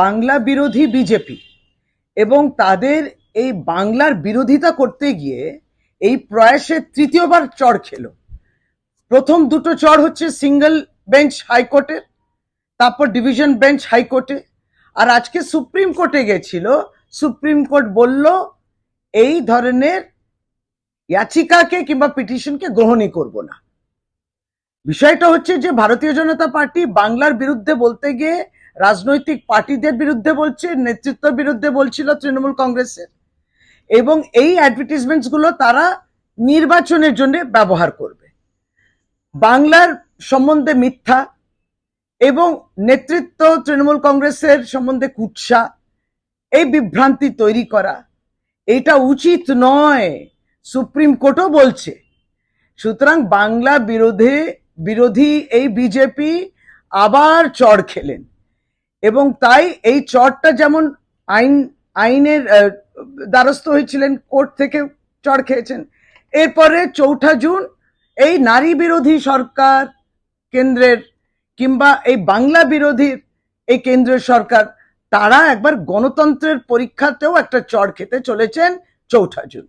বাংলা বিরোধী বিজেপি এবং তাদের এই বাংলার বিরোধিতা করতে গিয়ে এই প্রয়াসে তৃতীয়বার চর খেলো। প্রথম দুটো চর হচ্ছে সিঙ্গেল বেঞ্চ হাইকোর্টের তারপর ডিভিশন বেঞ্চ হাইকোর্টে। আর আজকে সুপ্রিম কোর্টে গেছিল, সুপ্রিম কোর্ট বলল, এই ধরনের ইয়াচিকাকে কিংবা পিটিশনকে গ্রহণই করব না। বিষয়টা হচ্ছে যে ভারতীয় জনতা পার্টি বাংলার বিরুদ্ধে বলতে গিয়ে রাজনৈতিক পার্টিদের বিরুদ্ধে বলছে, নেতৃত্বের বিরুদ্ধে বলছিল তৃণমূল কংগ্রেসের। এবং এই অ্যাডভার্টিজমেন্টসগুলো তারা নির্বাচনের জন্য ব্যবহার করবে। বাংলার সম্বন্ধে মিথ্যা এবং নেতৃত্ব তৃণমূল কংগ্রেসের সম্বন্ধে কুৎসা, এই বিভ্রান্তি তৈরি করা, এটা উচিত নয়। সুপ্রিম কোর্টও বলছে, সুতরাং বাংলা বিরোধে, বিরোধী এই বিজেপি আবার চড় খেলেন। এবং তাই এই চড়টা যেমন আইন, আইনের দ্বারস্থ হয়েছিলেন, কোর্ট থেকে চড় খেয়েছেন। এরপরে চৌঠা জুন, এই নারী বিরোধী সরকার কেন্দ্রের কিংবা এই বাংলা বিরোধী এই কেন্দ্রের সরকার, তারা একবার গণতন্ত্রের পরীক্ষাতেও একটা চড় খেতে চলেছেন চৌঠা জুন।